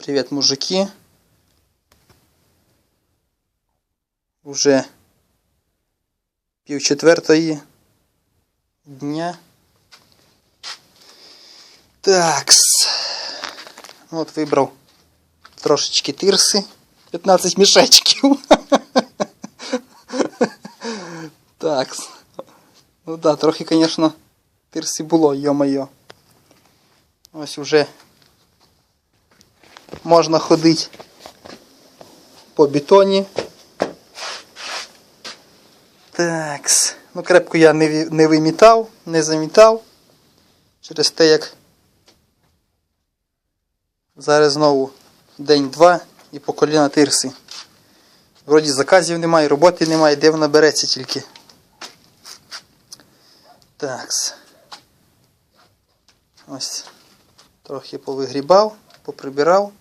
Привет, мужики. Уже пів четвертої дня. Такс. Ну, От вибрав трошечки тирси. 15 мішечків. Такс. Ну да, трохи, звісно, тирси було, йо-моє. Ось уже можна ходити по бетоні. Такс. Ну, крепку я не, не вимітав, не замітав. Через те, як зараз знову день-два і по коліна тирси. Вроді заказів немає, роботи немає, де вона береться тільки. Такс. Ось. Трохи повигрібав, поприбирав.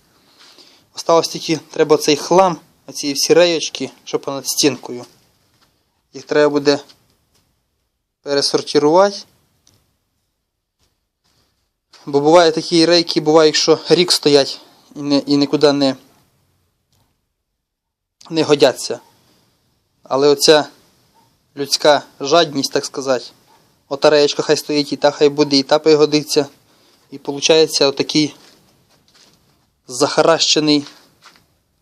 Осталось тільки треба цей хлам, оці всі реєчки, що понад стінкою. Їх треба буде пересортувати. Бо буває такі рейки, буває, що рік стоять і, не, і нікуди не, не годяться. Але оця людська жадність, так сказати, ота реєчка хай стоїть і та хай буде, і та пригодиться. І виходить отакий захаращений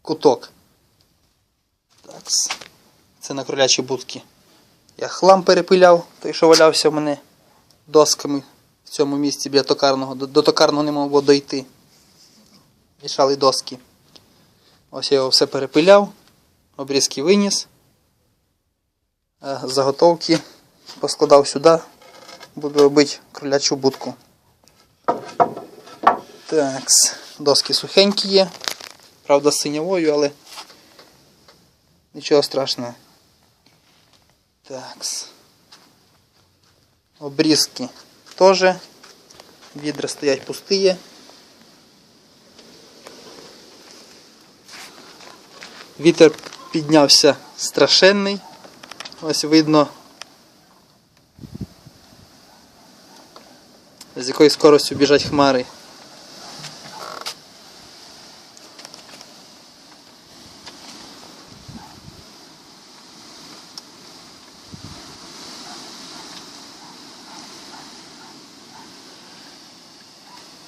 куток. Так. Це на кролячі будки. Я хлам перепиляв, той, що валявся в мене досками в цьому місці біля токарного. До, до токарного не було дойти. Мішали доски. Ось я його все перепиляв, обрізки виніс. Заготовки поскладав сюди. Буду робити кролячу будку. Такс. Доски сухенькі є. Правда, з синявою, але нічого страшного. Такс. Обрізки теж. Відра стоять пусті. Вітер піднявся страшенний. Ось видно. З якою скоростю біжать хмари.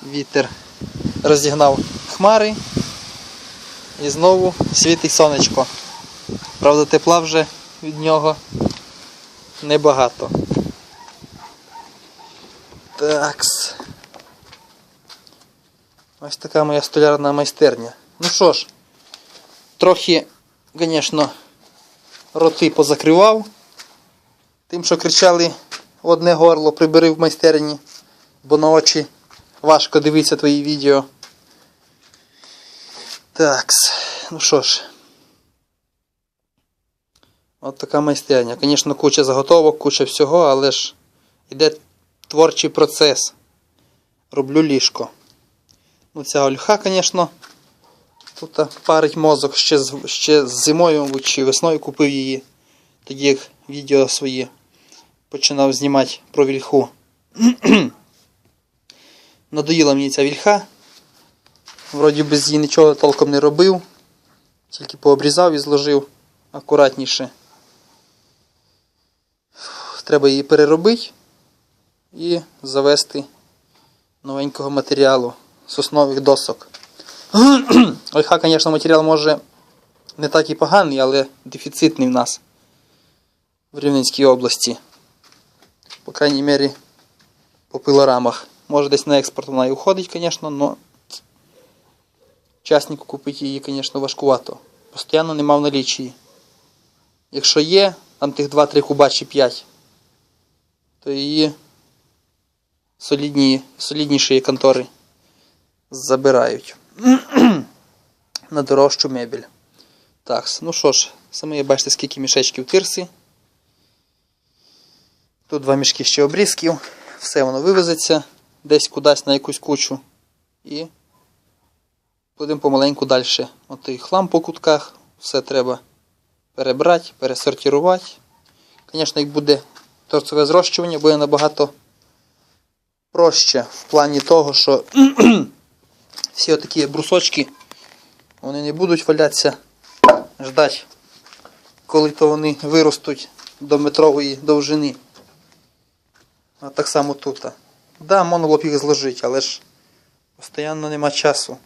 Вітер розігнав хмари і знову світить сонечко. Правда, тепла вже від нього небагато. Такс. Ось така моя столярна майстерня. Ну що ж, трохи, звісно, роти позакривав. Тим, що кричали одне горло, прибери в майстерні, бо на очі важко дивитися твої відео. Такс. Ну що ж. От така майстерня. Звісно, куча заготовок, куча всього, але ж йде творчий процес. Роблю ліжко. Ну, ця ольха, звісно, тут парить мозок ще, ще зимою, чи весною купив її. Тоді як відео свої починав знімати про вільху. Надоїла мені ця вільха. Вроді без її нічого толком не робив. Тільки пообрізав і зложив акуратніше. Треба її переробити і завести новенького матеріалу соснових досок. Ольха, звісно, матеріал може не так і поганий, але дефіцитний в нас в Рівненській області. По крайній мірі по пилорамах. Може десь на експорт вона і уходить, звісно, але учаснику купити її, звісно, важкувато. Постоянно нема в налічії. Якщо є, там тих 2-3 куба чи 5, то її солідні, солідніші контори забирають на дорожчу мебель. Так, ну що ж, саме бачите, скільки мішечків тирси. Тут два мішки ще обрізків. Все воно вивезеться десь кудись на якусь кучу. І будемо помаленьку далі. От і хлам по кутках, все треба перебрати, пересортувати. Звісно, як буде торцеве зрощування, буде набагато проще в плані того, що всі отакі брусочки Вони не будуть валятися, ждать, коли то вони виростуть до метрової довжини. А так само тут. Да, можна було б їх зложити, але ж постійно нема часу.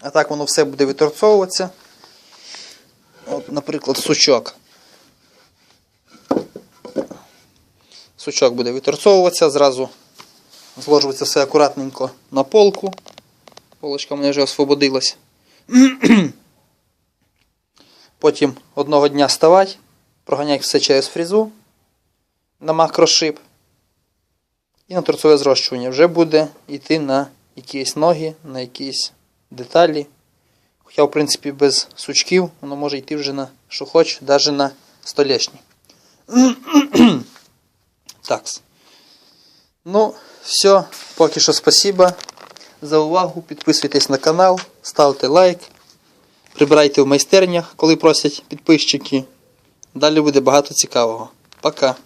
А так воно все буде виторцовуватися. От, наприклад, сучок. Сучок буде виторцовуватися, зразу зложується все акуратненько на полку. Полочка в мене вже освободилась. Потім одного дня ставати, проганяти все через фрезу на макрошип. І на торцове зрощування вже буде йти на якісь ноги, на якісь деталі. Хоча, в принципі, без сучків воно може йти вже на що хоч, навіть на столешні. Такс. Ну, все, поки що спасибо за увагу. Підписуйтесь на канал, ставте лайк, прибирайте в майстернях, коли просять підписчики. Далі буде багато цікавого. Пока.